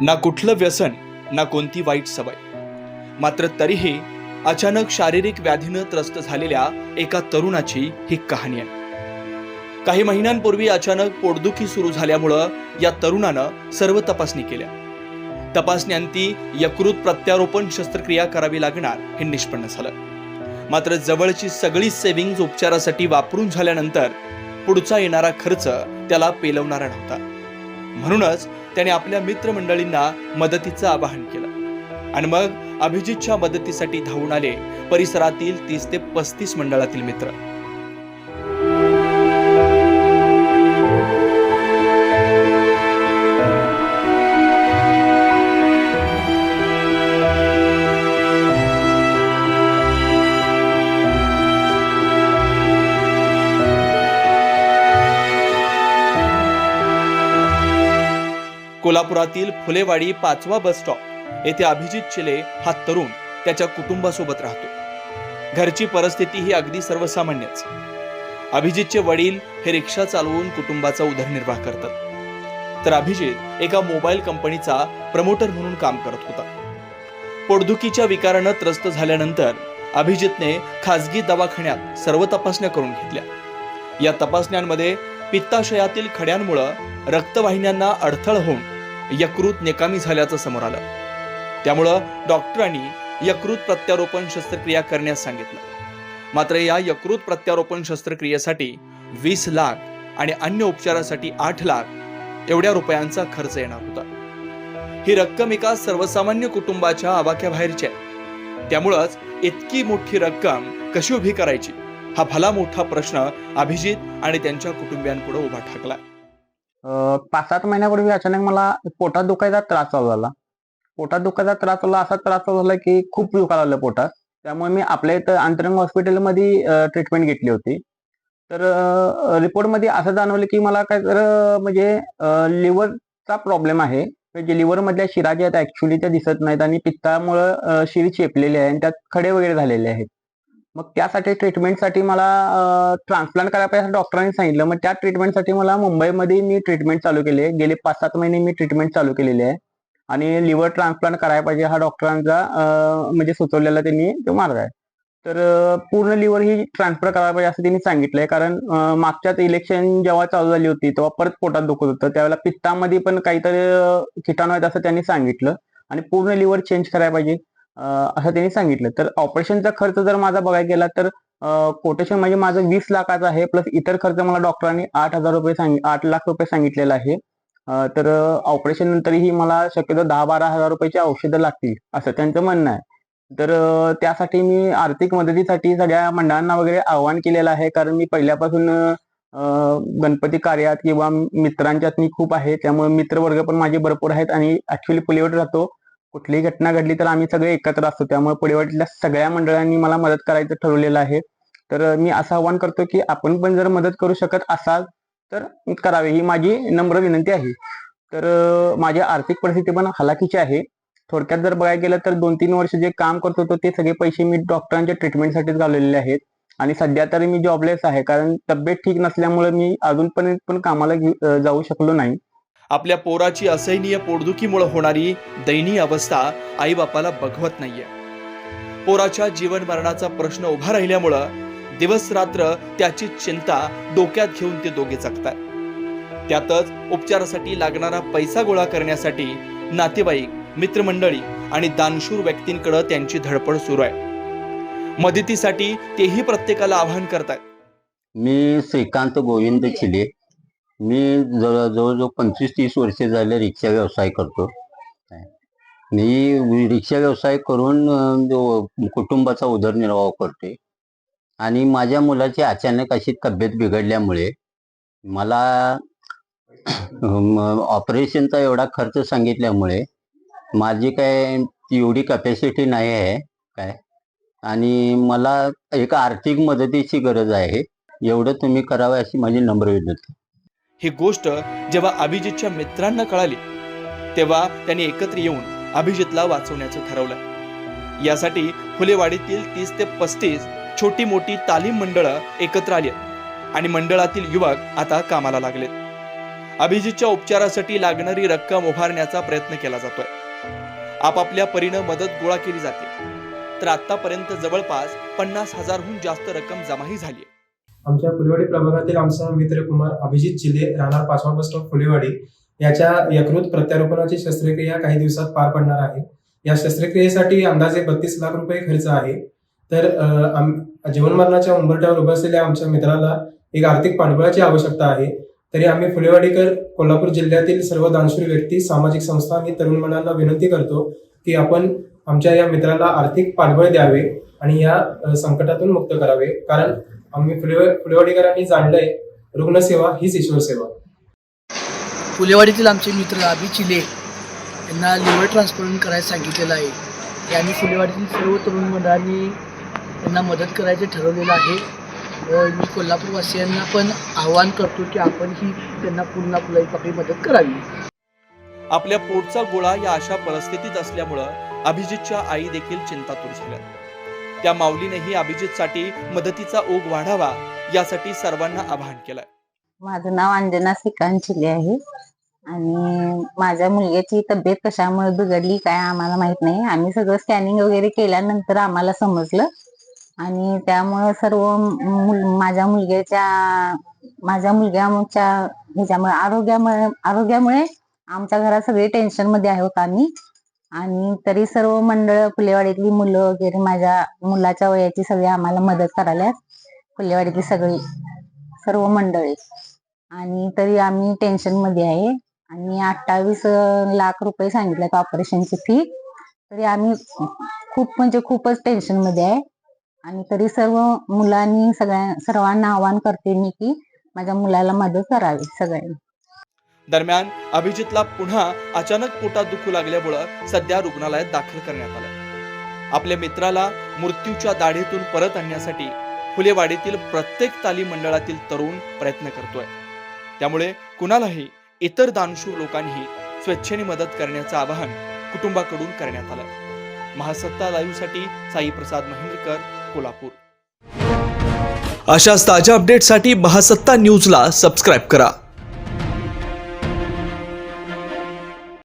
ना कुठलं व्यसन ना कोणती वाईट सवय. मात्र तरीही अचानक शारीरिक व्याधीनं त्रस्त झालेल्या एका तरुणाची ही कहाणी आहे. काही महिन्यांपूर्वी अचानक पोटदुखी सुरू झाल्यामुळं या तरुणानं सर्व तपासणी केल्या. तपासण्यांती यकृत प्रत्यारोपण शस्त्रक्रिया करावी लागणार हे निष्पन्न झालं. मात्र जवळची सगळी सेव्हिंग्ज उपचारासाठी वापरून झाल्यानंतर पुढचा येणारा खर्च त्याला पेलवणारा नव्हता. म्हणूनच त्याने आपल्या मित्रमंडळींना मदतीचं आवाहन केलं. आणि मग अभिजितच्या मदतीसाठी धावून आले परिसरातील तीस ते पस्तीस मंडळातील मित्र. कोल्हापुरातील फुलेवाडी पाचवा बस स्टॉप येथे अभिजित चिले हा तरुण त्याच्या कुटुंबासोबत राहतो. घरची परिस्थिती ही अगदी सर्वसामान्यच. अभिजितचे वडील हे रिक्षा चालवून कुटुंबाचा उदरनिर्वाह करतात. तर अभिजित एका मोबाईल कंपनीचा प्रमोटर म्हणून काम करत होता. पोटदुखीच्या विकारानं त्रस्त झाल्यानंतर अभिजितने खासगी दवाखान्यात सर्व तपासण्या करून घेतल्या. या तपासण्यांमध्ये पित्ताशयातील खड्यांमुळं रक्तवाहिन्यांना अडथळ होऊन यकृत निकामी झाल्याचं समोर आलं. त्यामुळं डॉक्टरांनी यकृत प्रत्यारोपण शस्त्रक्रिया करण्यास सांगितलं. मात्र या यकृत प्रत्यारोपण शस्त्रक्रियेसाठी वीस लाख आणि अन्य उपचारासाठी आठ लाख एवढ्या रुपयांचा खर्च येणार होता. ही रक्कम एका सर्वसामान्य कुटुंबाच्या आवाक्याबाहेरची आहे. त्यामुळंच इतकी मोठी रक्कम कशी उभी करायची? हा भला मोठा प्रश्न अभिजित आणि त्यांच्या कुटुंबियांपुढे उभा ठाकला. पाच सात महिन्यापूर्वी अचानक मला पोटात दुखायचा त्रास चालू झाला. पोटात दुखायचा त्रास झाला असा त्रास चालू झाला की खूप दुखायला लागलं पोटात. त्यामुळे मी आपल्या इथं अंतरंग हॉस्पिटलमध्ये ट्रीटमेंट घेतली होती. तर रिपोर्टमध्ये असं जाणवलं की मला काय तर म्हणजे लिव्हरचा प्रॉब्लेम आहे. म्हणजे लिव्हर मधल्या शिरा ज्या आहेत ऍक्च्युली त्या दिसत नाहीत आणि पित्तामुळं शिरी शिर आहे आणि त्यात खडे वगैरे झालेले आहेत. मग त्यासाठी ट्रीटमेंटसाठी मला ट्रान्सप्लांट करायला पाहिजे डॉक्टरांनी सांगितलं. मग त्या ट्रीटमेंटसाठी मला मुंबईमध्ये मी ट्रीटमेंट चालू केली आहे. गेले पाच सात महिने मी ट्रीटमेंट चालू केलेली आहे. आणि लिव्हर ट्रान्सप्लांट करायला पाहिजे हा डॉक्टरांचा म्हणजे सुचवलेला त्यांनी तो मार्ग आहे. तर पूर्ण लिव्हर ही ट्रान्सफर करायला पाहिजे असं त्यांनी सांगितलंय. कारण मागच्याच इलेक्शन जेव्हा चालू झाली होती तेव्हा परत पोटात दुखत होतं. त्यावेळेला पित्तामध्ये पण काहीतरी किटाणू आहेत असं त्यांनी सांगितलं. आणि पूर्ण लिव्हर चेंज करायला पाहिजे. असं त्यांनी सांगितलं. तर ऑपरेशनचा खर्च जर माझा बघायला गेला तर कोटेशन म्हणजे माझं वीस लाखाचं आहे प्लस इतर खर्च मला डॉक्टरांनी आठ हजार रुपये सांग आठ लाख रुपये सांगितलेला आहे. तर ऑपरेशन नंतरही मला शक्यतो दहा बारा हजार रुपयाची औषधं लागतील असं त्यांचं म्हणणं आहे. तर त्यासाठी मी आर्थिक मदतीसाठी सगळ्या मंडळांना वगैरे आवाहन केलेलं आहे. कारण मी पहिल्यापासून गणपती कार्यात किंवा मित्रांच्यात मी खूप आहे. त्यामुळे मित्रवर्ग पण माझे भरपूर आहेत आणि ऍक्च्युली पुलेवट राहतो. कुठलीही घटना घडली तर आम्ही सगळे एकत्र असतो. त्यामुळे पुढे वाटल्या सगळ्या मंडळांनी मला मदत करायचं ठरवलेलं आहे. तर मी असं आवाहन करतो की आपण पण जर मदत करू शकत असाल तर करावे. ही माझी नम्र विनंती आहे. तर माझी आर्थिक परिस्थिती पण हलाखीची आहे. थोडक्यात जर बघायला गेलं तर दोन तीन वर्ष जे काम करत होतो ते सगळे पैसे मी डॉक्टरांच्या ट्रीटमेंटसाठीच घालवलेले आहेत. आणि सध्या तरी मी जॉबलेस आहे. कारण तब्येत ठीक नसल्यामुळे मी अजूनपर्यंत पण कामाला घेऊ- जाऊ शकलो नाही. आपल्या पोराची असहनीय पोटदुखीमुळे होणारी दयनीय अवस्था आईबापाला बघवत नाहीये. पोराच्या जीवन मरणाचा प्रश्न उभा राहिल्यामुळं दिवस रात्र त्याची चिंता डोक्यात घेऊन ते दोघे जगतात. त्यातच उपचारासाठी लागणारा पैसा गोळा करण्यासाठी नातेवाईक मित्रमंडळी आणि दानशूर व्यक्तींकडे त्यांची धडपड सुरू आहे. मदतीसाठी तेही प्रत्येकाला आवाहन करतात. मी श्रीकांत गोविंद चिले मी जवळ जवळजवळ पंचवीस तीस वर्षे झाले रिक्षा व्यवसाय करतो. मी रिक्षा व्यवसाय करून कुटुंबाचा उदरनिर्वाह करते. आणि माझ्या मुलाची अचानक अशी तब्येत बिघडल्यामुळे मला ऑपरेशनचा एवढा खर्च सांगितल्यामुळे माझी काय एवढी कपॅसिटी नाही आहे. काय? आणि मला एक आर्थिक मदतीची गरज आहे. एवढं तुम्ही करावं अशी माझी नम्र विनंती. ही गोष्ट जेव्हा अभिजितच्या मित्रांना कळाली तेव्हा त्यांनी एकत्र येऊन अभिजितला वाचवण्याचं ठरवलं. यासाठी फुलेवाडीतील तीस ते पस्तीस छोटी मोठी तालीम मंडळं एकत्र आली आणि मंडळातील युवक आता कामाला लागलेत अभिजितच्या उपचारासाठी लागणारी रक्कम उभारण्याचा प्रयत्न केला जातोय. आपापल्या परीनं मदत गोळा केली जाते. तर आतापर्यंत जवळपास पन्नास हजारहून जास्त रक्कम जमाही झाली आमच्या फुलेवाडी प्रभागातील आमचा मित्र कुमार अभिजित चिले राहणार पाचवा बस स्टॉप फुलेवाडी. याच्या यकृत प्रत्यारोपणाची शस्त्रक्रिया काही दिवसात पार पडणार आहे. या शस्त्रक्रियेसाठी अंदाजे बत्तीस लाख रुपये खर्च आहे. तर आम- जीवनमरणाच्या उंबरट्यावर उभं असलेल्या आमच्या मित्राला एक आर्थिक पाठबळाची आवश्यकता आहे. तरी आम्ही फुलेवाडीकर कोल्हापूर जिल्ह्यातील सर्व दानशूर व्यक्ती सामाजिक संस्था आणि तरुण मंडळांना विनंती करतो की आपण आमच्या या मित्राला आर्थिक पाठबळ द्यावे आणि या संकटातून मुक्त करावे. कारण आम्ही फुले फुलेवाडीकरांनी जाणलंय रुग्णसेवा हीच ईश्वर सेवा. फुलेवाडीतील आमचे मित्र अभि चिले यांना लिव्हर ट्रान्सप्लांट करायला सांगितलेलं आहे. ते आम्ही फुलेवाडीतील सर्व तरुण मंडळांनी त्यांना मदत करायचं ठरवलेलं आहे. व मी कोल्हापूरवासियांना पण आवाहन करतो की आपण ही त्यांना पुन्हा पुन्हा एक आपली मदत करावी. आपल्या पोटचा गोळा या अशा परिस्थितीत असल्यामुळं अभिजितच्या आई देखील चिंतातूर झाल्या त्या माऊलीनेही अभिजितसाठी मदतीचा ओघ वाढावा यासाठी सर्वांना आवाहन केलंय. माझं नाव अंजना सिकांचिले आहे. आणि माझ्या मुलग्याची तब्येत कशामुळे बिघडली काय आम्हाला माहीत नाही. आम्ही सगळं स्कॅनिंग वगैरे केल्यानंतर आम्हाला समजलं. आणि त्यामुळं सर्व मुल- माझ्या मुलग्याच्या माझ्या मुलग्याच्या ह्याच्यामुळे आरोग्यामुळे आरोग्यामुळे आमच्या घरात सगळे टेन्शनमध्ये आहोत आम्ही. आणि तरी सर्व मंडळ फुलेवाडीतली मुलं वगैरे माझ्या मुलाच्या वयाची सगळी आम्हाला मदत करायला फुलेवाडीतली सगळी सर्व मंडळी. आणि तरी आम्ही टेन्शनमध्ये आहे. आणि अठ्ठावीस लाख रुपये सांगितल्यात ऑपरेशनची फी. तरी आम्ही खूप म्हणजे खूपच टेन्शनमध्ये आहे. आणि तरी सर्व मुलांनी सगळ्या सर्वांना आवाहन करते मी की माझ्या मुलाला मदत करावी सगळ्यांनी. दरम्यान अभिजितला पुन्हा अचानक पोटात दुखू लागल्यामुळं सध्या रुग्णालयात दाखल करण्यात आलं आपल्या मित्राला मृत्यूच्या दाढीतून परत आणण्यासाठी फुलेवाडीतील प्रत्येक ताली मंडळातील तरुण प्रयत्न करतोय. त्यामुळे कुणालाही इतर दानशूर लोकांनी स्वेच्छेने मदत करण्याचं आवाहन कुटुंबाकडून करण्यात आलं महासत्ता लाईव्हसाठी साई प्रसाद महेंद्रकर कोल्हापूर. अशाच ताज्या अपडेटसाठी महासत्ता न्यूजला सबस्क्राईब करा.